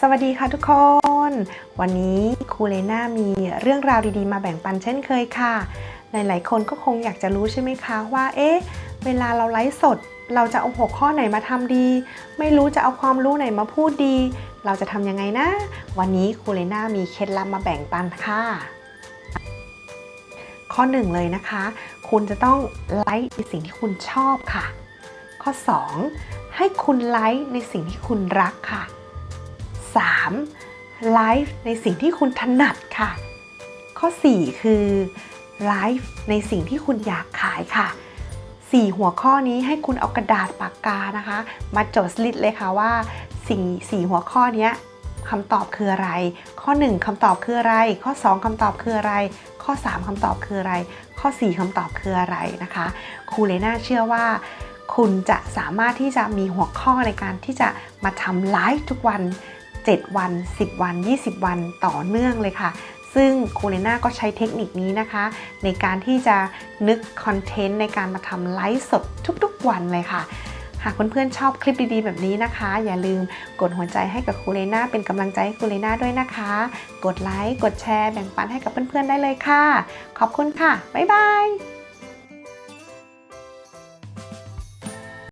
สวัสดีค่ะทุกคน วันนี้ครูเลน่ามีเรื่องราวดีๆ มาแบ่งปันเช่นเคยค่ะ หลายๆ คนก็คงอยากจะรู้ใช่ไหมคะว่า เอ๊ะ เวลาเราไลฟ์สด เราจะเอาหัวข้อไหนมาทำดี ไม่รู้จะเอาความรู้ไหนมาพูดดี เราจะทำยังไงนะ วันนี้ครูเลน่ามีเคล็ดลับมาแบ่งปันค่ะ ข้อหนึ่งเลยนะคะ คุณจะต้องไลค์ในสิ่งที่คุณชอบค่ะ ข้อ 2 ให้คุณไลค์ในสิ่งที่คุณรักค่ะ 3. ไลฟ์ในสิ่งที่คุณถนัดค่ะ ข้อ 4 คือไลฟ์ในสิ่งที่คุณอยากขายค่ะ 4 หัวข้อนี้ให้คุณเอากระดาษปากกานะคะ มาจดสลิสต์เลยค่ะว่าสิ่งสี่หัวข้อนี้คำตอบคืออะไร ข้อ 1คำตอบคืออะไร ข้อ 2คำตอบคืออะไร ข้อ 3คำตอบคืออะไร ข้อ 4คำตอบคืออะไรนะคะครูเลน่าเชื่อว่า คุณจะสามารถที่จะมีหัวข้อในการที่จะมาทำไลฟ์ทุกวัน 7 วัน 10 วัน 20 วันต่อเนื่องเลยค่ะ ซึ่งครูเลนาก็ใช้เทคนิคนี้นะคะ ในการที่จะนึกคอนเทนต์ในการมาทำไลฟ์สดทุกๆวันเลยค่ะหากเพื่อนๆชอบคลิปดีๆ แบบนี้นะคะ อย่าลืมกดหัวใจให้กับครูเลน่าเป็นกำลังใจให้ครูเลน่าด้วยนะคะ กดไลค์กดแชร์แบ่งปันให้กับเพื่อนๆได้เลยค่ะ ขอบคุณค่ะ บ๊ายบาย